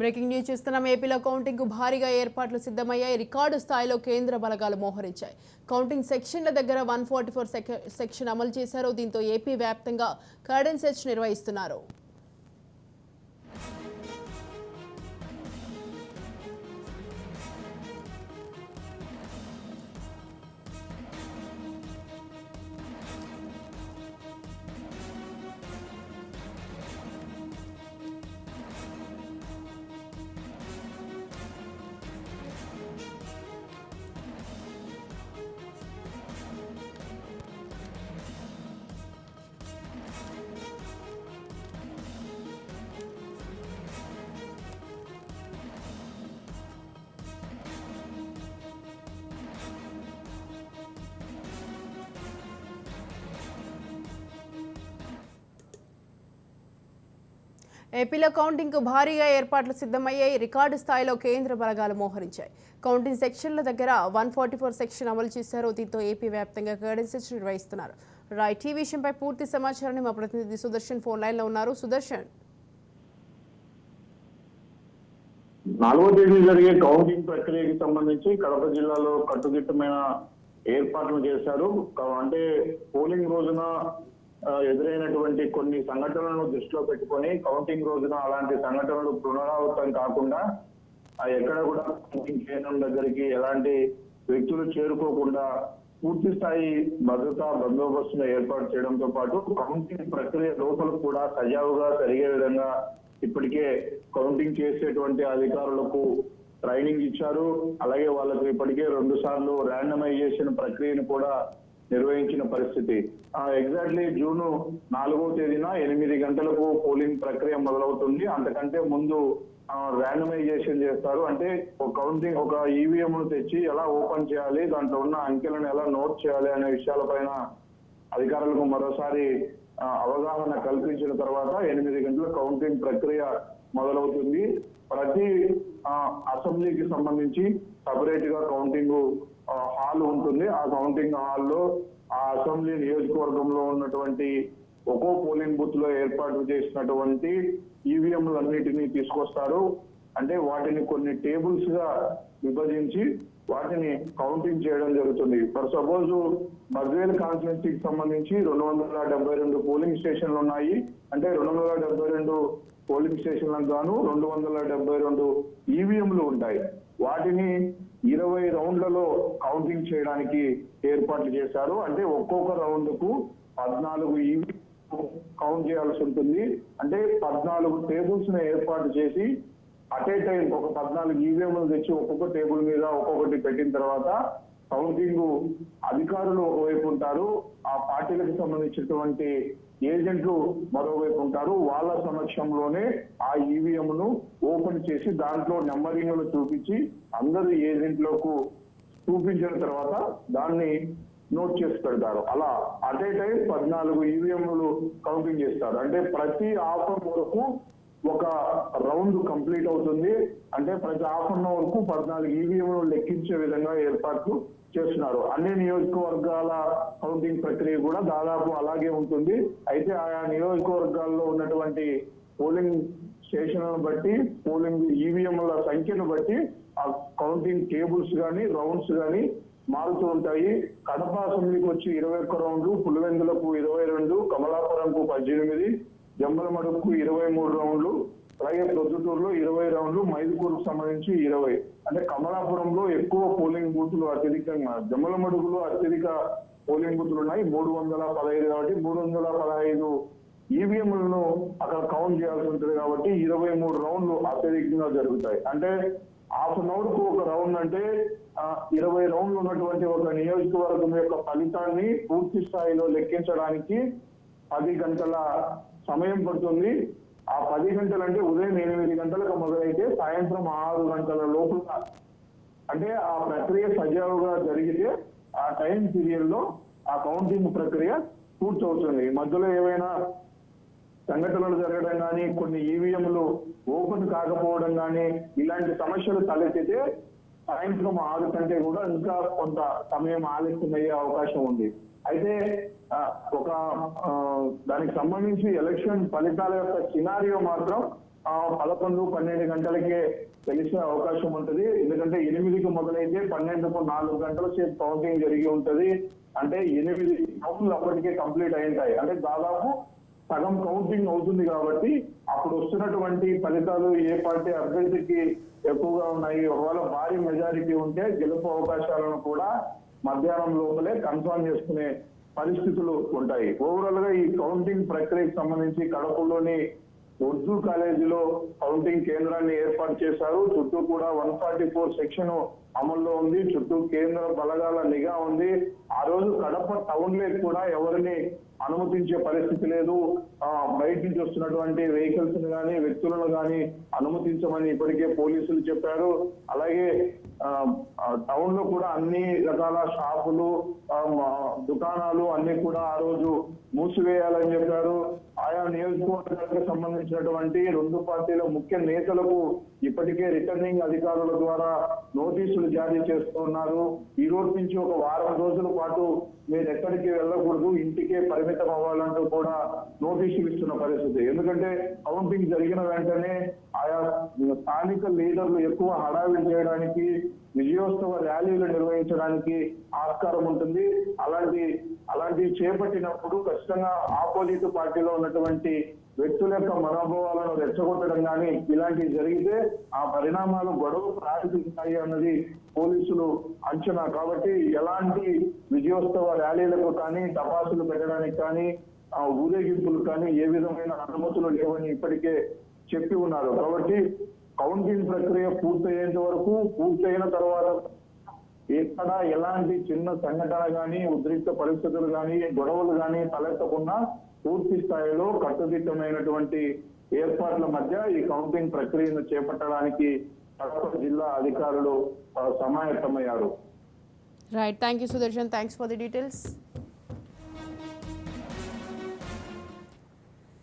Breaking news చూస్తున్నాం. ఏపీలో కౌంటింగ్కు భారీగా ఏర్పాట్లు సిద్ధమయ్యాయి. రికార్డు స్థాయిలో కేంద్ర బలగాలు మోహరించాయి. కౌంటింగ్ సెక్షన్ల దగ్గర వన్ ఫార్టీ ఫోర్ సెక్షన్ అమలు చేశారు. దీంతో ఏపీ వ్యాప్తంగా కర్డెన్ సెర్చ్ నిర్వహిస్తున్నారు. ఏపీలో కౌంటింగ్కు భారీగా ఏర్పాట్లు సిద్ధమయ్యాయి. రికార్డు స్థాయిలో కేంద్ర బలగాలు మోహరించాయి. కౌంటింగ్ సెక్షన్ల దగ్గర వన్ ఫార్టీ ఫోర్ సెక్షన్ అమలు చేశారు. దీంతో ఏపీ వ్యాప్తంగా గైడెన్స్ నిర్వహిస్తున్నారు. రైట్ ఈ విషయంపై పూర్తి సమాచారాన్ని మా ప్రతినిధి సుదర్శన్ ఫోన్ లైన్లో ఉన్నారు. సుదర్శన్. నాలుగో తేదీ జరిగే కౌంటింగ్ ప్రక్రియకి సంబంధించి కడప జిల్లాలో కట్టుదిట్టమైన ఏర్పాట్లు చేశారు. అంటే పోలింగ్ రోజున ఎదురైనటువంటి కొన్ని సంఘటనలను దృష్టిలో పెట్టుకొని కౌంటింగ్ రోజున అలాంటి సంఘటనలు పునరావృతం కాకుండా ఎక్కడ కూడా కౌంటింగ్ కేంద్రం దగ్గరికి ఎలాంటి వ్యక్తులు చేరుకోకుండా పూర్తి స్థాయి భద్రతా బందోబస్తును ఏర్పాటు చేయడంతో పాటు కౌంటింగ్ ప్రక్రియ లోపల కూడా సజావుగా జరిగే విధంగా ఇప్పటికే కౌంటింగ్ చేసేటువంటి అధికారులకు ట్రైనింగ్ ఇచ్చారు. అలాగే వాళ్ళకు ఇప్పటికే రెండు సార్లు ర్యాండమైజేషన్ ప్రక్రియను కూడా నిర్వహించిన పరిస్థితి. ఎగ్జాక్ట్లీ జూన్ నాలుగో తేదీన ఎనిమిది గంటలకు పోలింగ్ ప్రక్రియ మొదలవుతుంది. అంతకంటే ముందు ర్యాండమైజేషన్ చేస్తారు. అంటే ఒక కౌంటింగ్ ఒక ఈవీఎం ను తెచ్చి ఎలా ఓపెన్ చేయాలి దాంట్లో ఉన్న అంకెలను ఎలా నోట్ చేయాలి అనే విషయాలపైన అధికారులకు మరోసారి అవగాహన కల్పించిన తర్వాత ఎనిమిది గంటల కౌంటింగ్ ప్రక్రియ మొదలవుతుంది. ప్రతి అసెంబ్లీకి సంబంధించి సపరేట్గా కౌంటింగ్ హాల్ ఉంటుంది. ఆ కౌంటింగ్ హాల్లో ఆ అసెంబ్లీ నియోజకవర్గంలో ఉన్నటువంటి ఒక్కో పోలింగ్ బూత్లో ఏర్పాటు చేసినటువంటి ఈవీఎంలన్నిటినీ తీసుకొస్తారు. అంటే వాటిని కొన్ని టేబుల్స్గా విభజించి వాటిని కౌంటింగ్ చేయడం జరుగుతుంది. ఫర్ సపోజ్ బద్వేల్ కాన్స్టిట్యున్సీకి సంబంధించి రెండు వందల డెబ్బై రెండు పోలింగ్ స్టేషన్లు ఉన్నాయి. అంటే రెండు వందల డెబ్బై రెండు పోలింగ్ స్టేషన్లకు గాను రెండు వందల డెబ్బై రెండు ఈవీఎంలు ఉంటాయి. వాటిని ఇరవై రౌండ్లలో కౌంటింగ్ చేయడానికి ఏర్పాట్లు చేశారు. అంటే ఒక్కొక్క రౌండ్కు పద్నాలుగు ఈవీఎం కౌంట్ చేయాల్సి ఉంటుంది. అంటే పద్నాలుగు టేబుల్స్ ఏర్పాటు చేసి అట్ ఏ టైం ఒక పద్నాలుగు ఈవీఎంలు తెచ్చి ఒక్కొక్క టేబుల్ మీద ఒక్కొక్కటి పెట్టిన తర్వాత కౌంటింగ్ అధికారులు ఒకవైపు ఉంటారు ఆ పార్టీలకు సంబంధించినటువంటి ఏజెంట్లు మరోవైపు ఉంటారు. వాళ్ళ సమక్షంలోనే ఆ ఈవీఎంను ఓపెన్ చేసి దాంట్లో నెంబరింగ్లు చూపించి అందరి ఏజెంట్లకు చూపించిన తర్వాత దాన్ని నోట్ చేసి పెడతారు. అలా అట్ ఏ టైం పద్నాలుగు ఈవీఎంలు కౌంటింగ్ చేస్తారు. అంటే ప్రతి ఆఫర్ వరకు ఒక రౌండ్ కంప్లీట్ అవుతుంది. అంటే ప్రతి హాఫ్ అన్ అవర్కు పద్నాలుగు ఈవీఎంలు లెక్కించే విధంగా ఏర్పాట్లు చేస్తున్నారు. అన్ని నియోజకవర్గాల కౌంటింగ్ ప్రక్రియ కూడా దాదాపు అలాగే ఉంటుంది. అయితే ఆయా నియోజకవర్గాల్లో ఉన్నటువంటి పోలింగ్ స్టేషన్లను బట్టి పోలింగ్ ఈవీఎంల సంఖ్యను బట్టి ఆ కౌంటింగ్ టేబుల్స్ కానీ రౌండ్స్ కానీ మారుతూ ఉంటాయి. కడప అసెంబ్లీకి వచ్చి ఇరవై ఒక్క రౌండ్లు పులివెందులకు ఇరవై రెండు కమలాపురంకు పద్దెనిమిది జమ్మలమడుగుకు ఇరవై మూడు రౌండ్లు అలాగే ప్రొద్దుటూరులో ఇరవై రౌండ్లు మైదుకూరుకు సంబంధించి ఇరవై. అంటే కమలాపురంలో ఎక్కువ పోలింగ్ బూతులు అత్యధికంగా జమ్మలమడుగులో అత్యధిక పోలింగ్ బూతులు ఉన్నాయి మూడు వందల పదహైదు కాబట్టి మూడు వందల పదహైదు ఈవీఎంలను అక్కడ కౌంట్ చేయాల్సి ఉంటుంది కాబట్టి ఇరవై మూడు రౌండ్లు అత్యధికంగా జరుగుతాయి. అంటే హాఫ్ అన్ అవర్కు ఒక రౌండ్ అంటే ఇరవై రౌండ్లు ఉన్నటువంటి ఒక నియోజకవర్గం యొక్క ఫలితాన్ని పూర్తి స్థాయిలో లెక్కించడానికి పది గంటల సమయం పడుతుంది. ఆ పది గంటలు అంటే ఉదయం ఎనిమిది గంటలకు మొదలైతే సాయంత్రం ఆరు గంటల లోపల అంటే ఆ ప్రక్రియ సజావుగా జరిగితే ఆ టైం పీరియడ్లో ఆ కౌంటింగ్ ప్రక్రియ పూర్తవుతుంది. మధ్యలో ఏవైనా సంఘటనలు జరగడం కానీ కొన్ని ఈవీఎంలు ఓపెన్ కాకపోవడం కానీ ఇలాంటి సమస్యలు తలెత్తితే సాయంత్రం ఆరు కంటే కూడా ఇంకా కొంత సమయం ఆలస్యం అయ్యే అవకాశం ఉంది. అయితే ఒక దానికి సంబంధించి ఎలక్షన్ ఫలితాల యొక్క సినారియో మాత్రం పదకొండు పన్నెండు గంటలకే తెలిసే అవకాశం ఉంటది. ఎందుకంటే ఎనిమిదికి మొదలైతే పన్నెండుకు నాలుగు గంటల సేపు కౌంటింగ్ జరిగి ఉంటది. అంటే ఎనిమిది కౌంట్లు అప్పటికే కంప్లీట్ అయింటాయి అంటే దాదాపు సగం కౌంటింగ్ అవుతుంది కాబట్టి అప్పుడు వస్తున్నటువంటి ఫలితాలు ఏ పార్టీ అభ్యర్థికి ఎక్కువగా ఉన్నాయి. ఒకవేళ భారీ మెజారిటీ ఉంటే గెలుపు అవకాశాలను కూడా మధ్యాహ్నం లోపలే కన్ఫర్మ్ చేసుకునే పరిస్థితులు ఉంటాయి. ఓవరాల్గా ఈ కౌంటింగ్ ప్రక్రియకు సంబంధించి కడపలోని ఉర్దూ కాలేజీలో కౌంటింగ్ కేంద్రాన్ని ఏర్పాటు చేశారు. చుట్టూ కూడా వన్ ఫార్టీ ఫోర్ సెక్షన్ అమల్లో ఉంది. చుట్టూ కేంద్ర బలగాల నిఘా ఉంది. ఆ రోజు కడప టౌన్లో కూడా ఎవరిని అనుమతించే పరిస్థితి లేదు. బయట నుంచి వస్తున్నటువంటి వెహికల్స్ని కానీ వ్యక్తులను కానీ అనుమతించమని ఇప్పటికే పోలీసులు చెప్పారు. అలాగే టౌన్లో కూడా అన్ని రకాల షాపులు దుకాణాలు అన్ని కూడా ఆ రోజు మూసివేయాలని చెప్పారు. ఆయా నియోజకవర్గాలకు సంబంధించినటువంటి రెండు పార్టీల ముఖ్య నేతలకు ఇప్పటికే రిటర్నింగ్ అధికారుల ద్వారా నోటీసులు జారీ చేస్తున్నారు. ఈ రోజు నుంచి ఒక వారం రోజుల పాటు మీరు ఎక్కడికి వెళ్ళకూడదు. ఇంటికే పరిమితం అవ్వాలంటూ కూడా నోటీసులు ఇస్తున్న పరిస్థితి. ఎందుకంటే కౌంటింగ్ జరిగిన వెంటనే ఆయా స్థానిక లీడర్లు ఎక్కువ హడావిడి చేయడానికి విజయోత్సవ ర్యాలీలు నిర్వహించడానికి ఆస్కారం ఉంటుంది. అలాంటి అలాంటివి చేపట్టినప్పుడు ఖచ్చితంగా ఆపోజిట్ పార్టీలో ఉన్నటువంటి వ్యక్తుల యొక్క మనోభావాలను రెచ్చగొట్టడం కానీ ఇలాంటివి జరిగితే ఆ పరిణామాలు గొడవ ప్రారంభిస్తాయి అన్నది పోలీసులు అంచనా. కాబట్టి ఎలాంటి విజయోత్సవ ర్యాలీలకు కానీ టపాసులు పెట్టడానికి కానీ ఆ ఊరేగింపులు కానీ ఏ విధమైన అనుమతులు లేవని ఇప్పటికే చెప్పి ఉన్నారు. కాబట్టి కౌంటింగ్ ప్రక్రియ పూర్తయ్యేంత వరకు పూర్తయిన తర్వాత ఎక్కడ ఎలాంటి చిన్న సంఘటన కానీ ఉద్రిక్త పరిస్థితులు కానీ గొడవలు కానీ తలెత్తకుండా పూర్తి స్థాయిలో కట్టుదిట్టమైనటువంటి ఏర్పాట్ల మధ్య ఈ కౌంటింగ్ ప్రక్రియను చేపట్టడానికి కడప జిల్లా అధికారులు సమాయత్తమయ్యారు. Right thank you Sudarshan thanks for the details